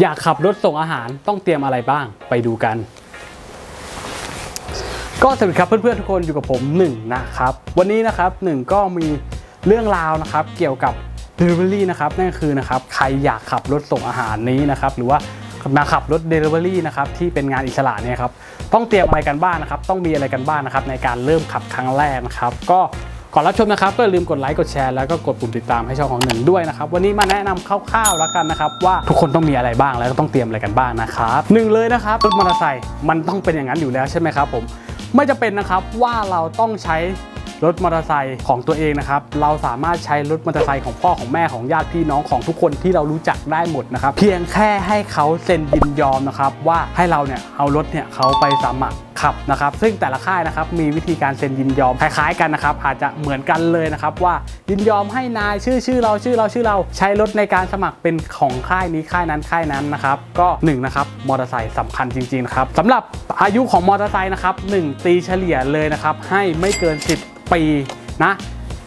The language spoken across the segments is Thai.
อยากขับรถส่งอาหารต้องเตรียมอะไรบ้างไปดูกัน ก็สวัสดีครับเพื่อนๆทุกคนอยู่กับผมหนึ่งนะครับ วันนี้นะครับหนึ่งก็มีเรื่องราวนะครับ เกี่ยวกับ Delivery นะครับนั่นคือนะครับใครอยากขับรถส่งอาหารนี้นะครับหรือว่ามาขับรถ Delivery นะครับที่เป็นงานอิสระเนี่ยครับต้องเตรียมอะไรกันบ้างนะครับ ต้องมีอะไรกันบ้างนะครับในการเริ่มขับครั้งแรกนะครับ ก็ ก่อนรับชมนะครับก็อย่าลืมกดไลค์กดแชร์แล้วก็กดปุ่มติดตามให้ช่องของหนึ่งด้วยนะครับวันนี้มาแนะนำคร่าวๆแล้วกันนะครับว่าทุกคนต้องมีอะไรบ้างแล้วก็ต้องเตรียมอะไรกันบ้างนะครับหนึ่งเลยนะครับรถมอเตอร์ไซค์มันต้องเป็นอย่างนั้นอยู่แล้วใช่ไหมครับผมไม่จะเป็นนะครับว่าเราต้องใช้รถมอเตอร์ไซค์ของตัวเองนะครับ เราสามารถใช้รถมอเตอร์ไซค์ของพ่อของแม่ของญาติพี่น้องของทุกคนที่เรารู้จักได้หมดนะครับ เพียงแค่ให้เขาเซ็นยินยอมนะครับว่าให้เราเนี่ยเอารถเนี่ยเขาไปสมัคร ขับนะครับซึ่งแต่ละค่ายนะครับมีวิธีการเซ็นยินยอมคล้ายๆกันนะครับอาจจะเหมือนกันเลยนะครับว่ายินยอมให้นายชื่อชื่อเราชื่อเราชื่อเราใช้รถในการสมัครเป็นของค่ายนี้ค่ายนั้นค่ายนั้นนะครับก็หนึ่งนะครับมอเตอร์ไซค์สำคัญจริงๆนะครับสำหรับอายุของมอเตอร์ไซค์นะครับหนึ่งตีเฉลี่ยเลยนะครับให้ไม่เกิน 10 ปีนะ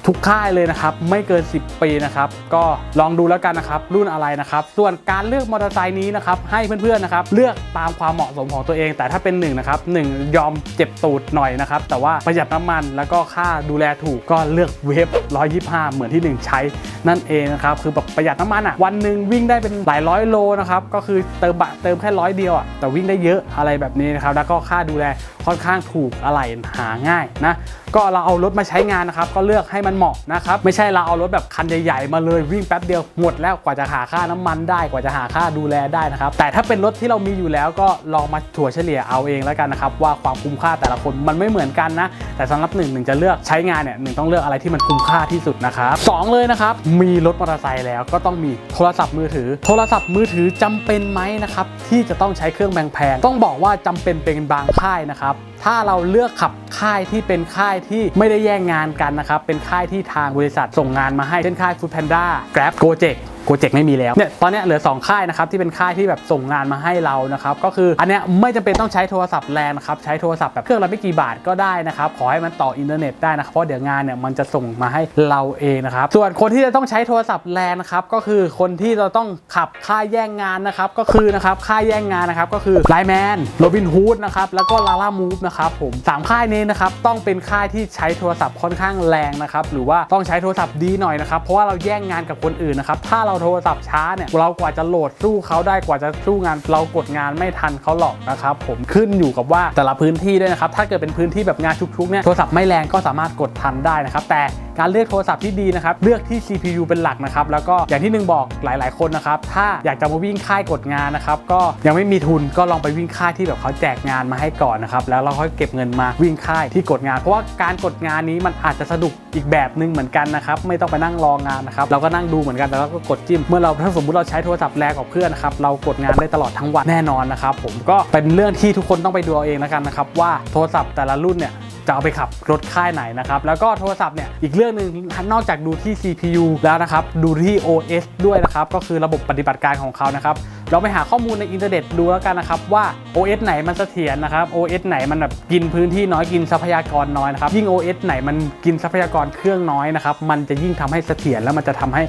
ทุกค่ายเลยนะครับ ไม่เกิน 10 ปีนะครับ ก็ลองดูแล้วกันนะครับ รุ่นอะไรนะครับ ส่วนการเลือกมอเตอร์ไซค์นี้นะครับ ให้เพื่อนๆนะครับ เลือกตามความเหมาะสมของตัวเอง แต่ถ้าเป็น1นงนะครับหนึ่งยอมเจ็บตูดหน่อยนะครับ แต่ว่าประหยัดน้ำมันแล้วก็ค่าดูแลถูกก็เลือกเวฟ125 เหมือนที่ 1 ใช้นั่นเองนะครับ คือแบบประหยัดน้ำมันอะวันหนึ่งวิ่งได้เป็นหลายร้อยโลนะครับก็คือเติมบะเติมแค่ร้อยเดียวอะแต่วิ่งได้เยอะอะไรแบบนี้นะครับแล้วก็ค่าดูแลค่อนข้างถูกอะไรหาง่ายนะ ก็เราเอารถมาใช้งานนะครับก็เลือกให้มันเหมาะนะครับไม่ใช่เราเอารถแบบคันใหญ่ๆมาเลยวิ่งแป๊บเดียวหมดแล้วกว่าจะหาค่าน้ำมันได้กว่าจะหาค่าดูแลได้นะครับแต่ถ้าเป็นรถที่เรามีอยู่แล้วก็ลองมาถั่วเฉลี่ยเอาเองแล้วกันนะครับว่าความคุ้มค่าแต่ละคนมันไม่เหมือนกันนะแต่สำหรับหนึ่งหนึ่งจะเลือกใช้งานเนี่ยหนึ่งต้องเลือกอะไรที่มันคุ้มค่าที่สุดนะครับสองเลยนะครับมีรถมอเตอร์ไซค์แล้วก็ต้องมีโทรศัพท์มือถือ โทรศัพท์มือถือจำเป็นไหมนะครับที่จะต้องใช้เครื่องแพงๆต้องบอกว่าจำเป็นเป็นบางค่ายนะครับ ถ้าเราเลือกขับค่ายที่เป็นค่ายที่ไม่ได้แย่งงานกันนะครับ เป็นค่ายที่ทางบริษัทส่งงานมาให้ เช่นค่ายฟู้ดแพนด้าแกร็บโกเจก โกเจกไม่มีแล้วเนี่ยตอนนี้เหลือ 2 ค่ายนะครับที่เป็นค่ายที่แบบส่งงานมาให้เรานะครับก็คืออันเนี้ยไม่จำเป็นต้องใช้โทรศัพท์แรงนะครับใช้โทรศัพท์แบบเครื่องละไม่กี่บาทก็ได้นะครับขอให้มันต่ออินเทอร์เน็ตได้นะครับเพราะเดี๋ยวงานเนี่ยมันจะส่งมาให้เราเองนะครับส่วนคนที่จะต้องใช้โทรศัพท์แรงนะครับก็คือคนที่เราต้องขับค่ายแย่งงานนะครับก็คือนะครับค่ายแย่งงานนะครับก็คือไลแมนโรบินฮูดนะครับแล้วก็ลาล่ามูฟนะครับผมสามค่ายนี้นะครับต้องเป็นค่ายที่ใช้โทรศัพท์ค่อนข้างแรงนะครับหรือว่าต้องใช้โทรศัพท์ดีหน่อยนะครับเพราะว่าเราแย่งงานกับคนอื่นนะครับถ้าเราโทรศัพท์ช้าเนี่ยเรากว่าจะโหลดสู้เขาได้กว่าจะสู้งาน เรากดงานไม่ทันเขาหรอกนะครับผมขึ้นอยู่กับว่าแต่ละพื้นที่ด้วยนะครับถ้าเกิดเป็นพื้นที่แบบงานชุกๆเนี่ยโทรศัพท์ไม่แรงก็สามารถกดทันได้นะครับแต่ การเลือกโทรศัพท์ที่ดีนะครับเลือกที่ CPU เป็นหลักนะครับแล้วก็อย่างที่หนึ่งบอกหลาย ๆคนนะครับถ้าอยากจะมาวิ่งค่ายกดงานนะครับก็ยังไม่มีทุนก็ลองไปวิ่งค่ายที่แบบเขาแจกงานมาให้ก่อนนะครับแล้วเราค่อยเก็บเงินมาวิ่งค่ายที่กดงาน เพราะว่าการกดงานนี้มันอาจจะสนุกอีกแบบหนึ่งเหมือนกันนะครับไม่ต้องไปนั่งรองานนะครับเราก็นั่งดูเหมือนกันแต่เราก็กดจิ้ม เมื่อเราถ้าสมมติเราใช้โทรศัพท์แรงกว่าเพื่อนนะครับเรากดงานได้ตลอดทั้งวันแน่นอนนะครับผมก็เป็นเรื่องที่ทุกคนต้องไปดูเอาเองแล้วกันนะครับว่าโทรศัพท์แต่ละรุ่นเนี่ย จะเอาไปขับรถค่ายไหนนะครับ แล้วก็โทรศัพท์เนี่ยอีกเรื่องหนึ่งนอกจากดูที่ CPU แล้วนะครับ ดูที่ OS ด้วยนะครับ ก็คือระบบปฏิบัติการของเขานะครับเราไปหาข้อมูลในอินเทอร์เน็ตดูแล้วกันนะครับว่า OS ไหนมันเสถียรนะครับ OS ไหนมันแบบกินพื้นที่น้อยกินทรัพยากรน้อยนะครับยิ่ง OS ไหนมันกินทรัพยากรเครื่องน้อยนะครับมันจะยิ่งทำให้เสถียรแล้วมันจะทำให้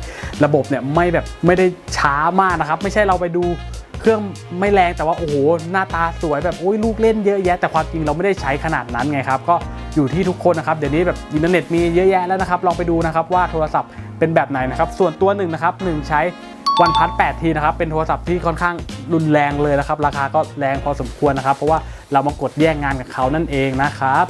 ระบบเนี่ยไม่แบบไม่ได้ช้ามากนะครับ ไม่ใช่เราไปดู เครื่องไม่แรงแต่ว่าโอ้โหหน้าตาสวยแบบโอ้ยลูกเล่นเยอะแยะแต่ความจริงเราไม่ได้ใช้ขนาดนั้นไงครับ ก็อยู่ที่ทุกคนนะครับเดี๋ยวนี้แบบอินเทอร์เน็ตมีเยอะแยะแล้วนะครับลองไปดูนะครับว่าโทรศัพท์เป็นแบบไหนนะครับ ส่วนตัวหนึ่งนะครับหนึ่งใช้วันพัท8ทีนะครับ เป็นโทรศัพท์ที่ค่อนข้างรุนแรงเลยนะครับ ราคาก็แรงพอสมควรนะครับ เพราะว่าเรามากดแย่งงานกับเขานั่นเองนะครับ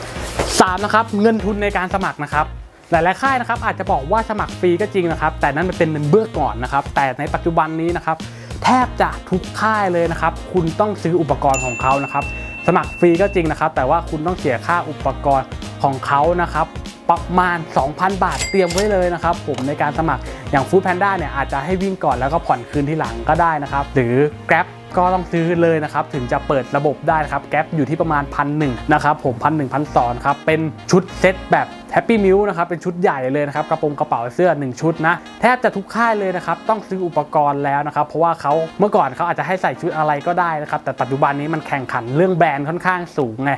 สามนะครับ เงินทุนในการสมัครนะครับหลาย ๆ ค่ายนะครับอาจจะบอกว่าสมัครฟรีก็จริงนะครับ แต่นั่นมันเป็นเบื้องก่อนนะครับ แต่ในปัจจุบันนี้นะครับ แทบจะทุกค่ายเลยนะครับ คุณต้องซื้ออุปกรณ์ของเขานะครับ สมัครฟรีก็จริงนะครับ แต่ว่าคุณต้องเสียค่าอุปกรณ์ของเขานะครับประมาณ 2,000 บาทเตรียมไว้เลยนะครับ ผมในการสมัครอย่าง Food Panda เนี่ยอาจจะให้วิ่งก่อนแล้วก็ผ่อนคืนที่หลังก็ได้นะครับ หรือ Grab ก็ต้องซื้อเลยนะครับ ถึงจะเปิดระบบได้นะครับแก๊ปอยู่ที่ประมาณพันหนึ่งนะครับ ผมพันหนึ่งพันสองครับเป็นชุดเซตแบบแฮปปี้มิลนะครับเป็นชุดใหญ่เลยนะครับกระโปรงกระเป๋าเสื้อ 1 ชุดนะ แทบจะทุกค่ายเลยนะครับต้องซื้ออุปกรณ์แล้วนะครับเพราะว่าเขาเมื่อก่อนเขาอาจจะให้ใส่ชุดอะไรก็ได้นะครับแต่ปัจจุบันนี้มันแข่งขันเรื่องแบรนด์ค่อนข้างสูงไง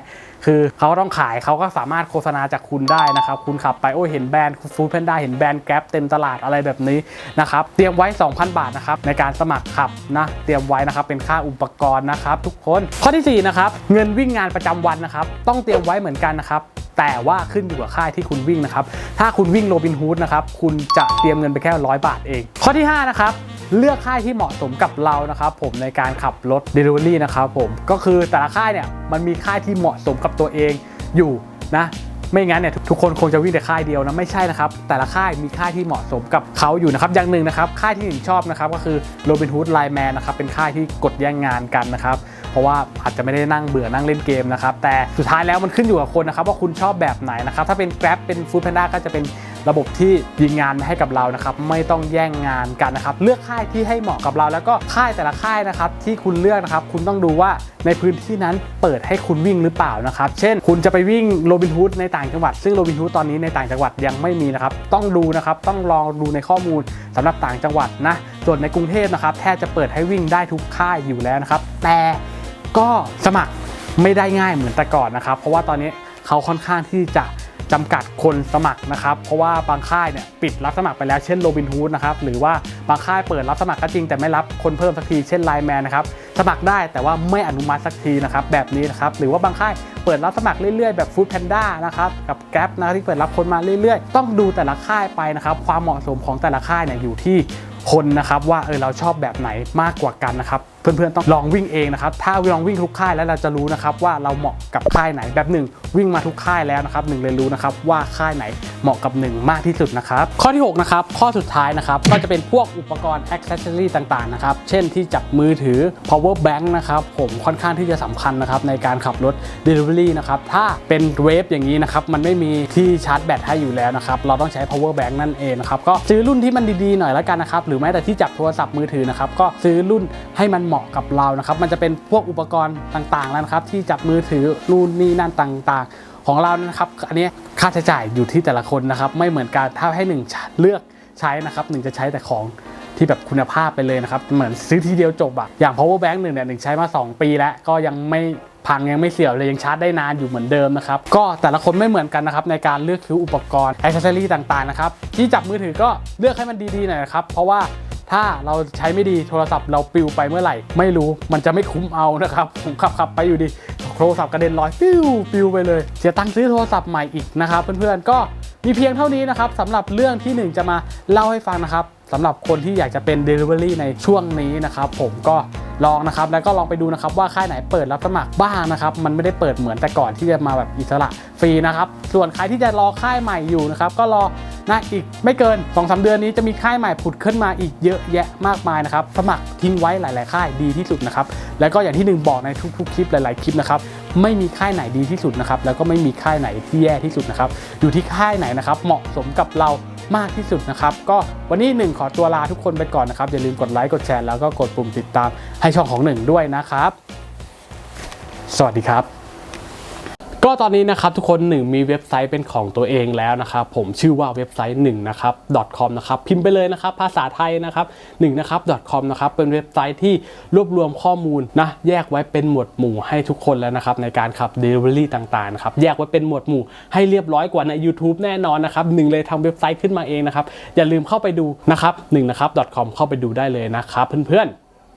คือเขาต้องขายเขาก็สามารถโฆษณาจากคุณได้นะครับคุณขับไปโอ้เห็นแบรนด์ฟู้ดแพนด้าเห็นแบรนด์แก๊ปเต็มตลาดอะไรแบบนี้นะครับเตรียมไว้ 2,000 บาทนะครับในการสมัครขับนะเตรียมไว้นะครับเป็นค่าอุปกรณ์นะครับทุกคนข้อที่สี่นะครับเงินวิ่งงานประจำวันนะครับต้องเตรียมไว้เหมือนกันนะครับ แต่ว่าขึ้นอยู่กับค่ายที่คุณวิ่งนะครับ ถ้าคุณวิ่งโรบินฮูดนะครับ คุณจะเตรียมเงินไปแค่ร้อยบาทเอง ข้อที่ 5 นะครับเลือกค่ายที่เหมาะสมกับเรานะครับผมในการขับรถ Delivery นะครับผมก็คือแต่ละค่ายเนี่ยมันมีค่ายที่เหมาะสมกับตัวเองอยู่นะไม่งั้นเนี่ยทุกคนคงจะวิ่งแต่ค่ายเดียวนะไม่ใช่นะครับแต่ละค่ายมีค่ายที่เหมาะสมกับเขาอยู่นะครับอย่างหนึ่งนะครับค่ายที่หนึ่งชอบนะครับก็คือโรบินฮูดไลแมนนะครับเป็นค่ายที่กดแย่งงานกันนะครับเพราะว่าอาจจะไม่ได้นั่งเบื่อนั่งเล่นเกมนะครับแต่สุดท้ายแล้วมันขึ้นอยู่กับคนนะครับว่าคุณชอบแบบไหนนะครับถ้าเป็น Grab เป็น Food Panda ก็จะเป็นระบบที่ยิงงานให้กับเรานะครับไม่ต้องแย่งงานกันนะครับเลือกค่ายที่ให้เหมาะกับเรา แล้วก็ค่ายแต่ละค่ายนะครับที่คุณเลือกนะครับคุณต้องดูว่าในพื้นที่นั้นเปิดให้คุณวิ่งหรือเปล่านะครับเช่น คุณจะไปวิ่งโรบินฮูดในต่างจังหวัด ซึ่งโรบินฮูดตอนนี้ในต่างจังหวัดยังไม่มีนะครับต้องดูนะครับต้องลองดูในข้อมูลสำหรับต่างจังหวัดนะส่วนในกรุงเทพนะครับแทบจะเปิดให้วิ่งได้ทุกค่ายอยู่แล้วนะครับแต่ ก็สมัครไม่ได้ง่ายเหมือนแต่ก่อนนะครับ เพราะว่าตอนนี้เขาค่อนข้างที่จะจำกัดคนสมัครนะครับ เพราะว่าบางค่ายเนี่ยปิดรับสมัครไปแล้วเช่นโรบินฮูดนะครับหรือว่าบางค่ายเปิดรับสมัครก็จริงแต่ไม่รับคนเพิ่มสักทีเช่นไลแมนนะครับสมัครได้แต่ว่าไม่อนุมัติสักทีนะครับแบบนี้นะครับหรือว่าบางค่ายเปิดรับสมัครเรื่อยๆแบบฟู้ดแพนด้านะครับกับแกร็บนะที่เปิดรับคนมาเรื่อยๆ ต้องดูแต่ละค่ายไปนะครับความเหมาะสมของแต่ละค่ายเนี่ยอยู่ที่คนนะครับว่าเออเราชอบแบบไหนมากกว่ากันนะครับ เพื่อนๆต้องลองวิ่งเองนะครับถ้าลองวิ่งทุกค่ายแล้วเราจะรู้นะครับว่าเราเหมาะกับค่ายไหนแบบหนึ่งวิ่งมาทุกค่ายแล้วนะครับหนึ่งเรียนรู้นะครับว่าค่ายไหนเหมาะกับหนึ่งมากที่สุดนะครับข้อที่หกนะครับข้อสุดท้ายนะครับก็จะเป็นพวกอุปกรณ์ accessory ต่างๆนะครับเช่นที่จับมือถือ power bank นะครับผมค่อนข้างที่จะสำคัญนะครับในการขับรถ delivery นะครับถ้าเป็นเวฟอย่างนี้นะครับมันไม่มีที่ชาร์จแบตให้อยู่แล้วนะครับเราต้องใช้ power bank นั่นเองนะครับก็ซื้อรุ่นที่มันดีๆหน่อยแล้วกันนะครับหรือแม้แต่ที่จับโทรศัพท์มือถือนะครับก็ซื้อรุ่นให้มันเหมาะกับเรานะครับ มันจะเป็นพวกอุปกรณ์ต่างๆแล้วนะครับ ที่จับมือถือนู่นนี่นั่นต่างๆ ของเรานะครับอันนี้ค่าใช้จ่ายอยู่ที่แต่ละคนนะครับ ไม่เหมือนกันถ้าให้หนึ่งเลือกใช้นะครับหนึ่งจะใช้แต่ของที่แบบคุณภาพไปเลยนะครับ เหมือนซื้อทีเดียวจบอะอย่าง power bank หนึ่งเนี่ยหนึ่งใช้มา 2 ปีแล้วก็ยังไม่พังยังไม่เสียเลยยังชาร์จได้นานอยู่เหมือนเดิมนะครับ ก็แต่ละคนไม่เหมือนกันนะครับในการเลือกซื้ออุปกรณ์อ c เซสซอรี่ต่างๆนะครับที่จับมือถือก็เลือกให้มันดีๆหน่อยนะครับเพราะว่า ถ้าเราใช้ไม่ดีโทรศัพท์เราปิวไปเมื่อไหร่ ไม่รู้มันจะไม่คุ้มเอานะครับ ผมขับขับไปอยู่ดีโทรศัพท์กระเด็นลอยปิ้วปิวไปเลย เสียตังค์ซื้อโทรศัพท์ใหม่อีกนะครับเพื่อนๆก็มีเพียงเท่านี้นะครับสำหรับเรื่องที่หนึ่งจะมาเล่าให้ฟังนะครับ สำหรับคนที่อยากจะเป็น Delivery ในช่วงนี้นะครับผมก็ลองนะครับแล้วก็ลองไปดูนะครับว่าค่ายไหนเปิดรับสมัครบ้างนะครับมันไม่ได้เปิดเหมือนแต่ก่อนที่จะมาแบบอิสระฟรีนะครับส่วนใครที่จะรอค่ายใหม่อยู่นะครับก็รอนะอีกไม่เกิน2อสเดือนนี้จะมีค่ายใหม่ผุดขึ้นมาอีกเยอะแยะมากมายนะครับสมัครทิ้งไว้หลาย ๆ ค่ายดีที่สุดนะครับแล้วก็อย่างที่หนึ่งบอกในทุก ๆ คลิปหลาย ๆ คลิปนะครับไม่มีค่ายไหนดีที่สุดนะครับแล้วก็ไม่มีค่ายไหนที่แย่ที่สุดนะครับอยู่ที่ค่ายไหนนะครับเหมาะสมกับเรา มากที่สุดนะครับ ก็วันนี้หนึ่งขอตัวลาทุกคนไปก่อนนะครับ อย่าลืมกดไลค์กดแชร์แล้วก็กดปุ่มติดตามให้ช่องของหนึ่งด้วยนะครับ สวัสดีครับ ก็ตอนนี้นะครับทุกคนหนึ่งมีเว็บไซต์เป็นของตัวเองแล้วนะครับผมชื่อว่าเว็บไซต์1นะครับ .com นะครับพิมพ์ไปเลยนะครับภาษาไทยนะครับ1นะครับ .com นะครับเป็นเว็บไซต์ที่รวบรวมข้อมูลนะแยกไว้เป็นหมวดหมู่ให้ทุกคนแล้วนะครับในการขับ Delivery ต่างๆนะครับแยกไว้เป็นหมวดหมู่ให้เรียบร้อยกว่าใน YouTube แน่นอนนะครับหนึ่งเลยทำเว็บไซต์ขึ้นมาเองนะครับอย่าลืมเข้าไปดูนะครับ1นะครับ .com เข้าไปดูได้เลยนะครับเพื่อนๆ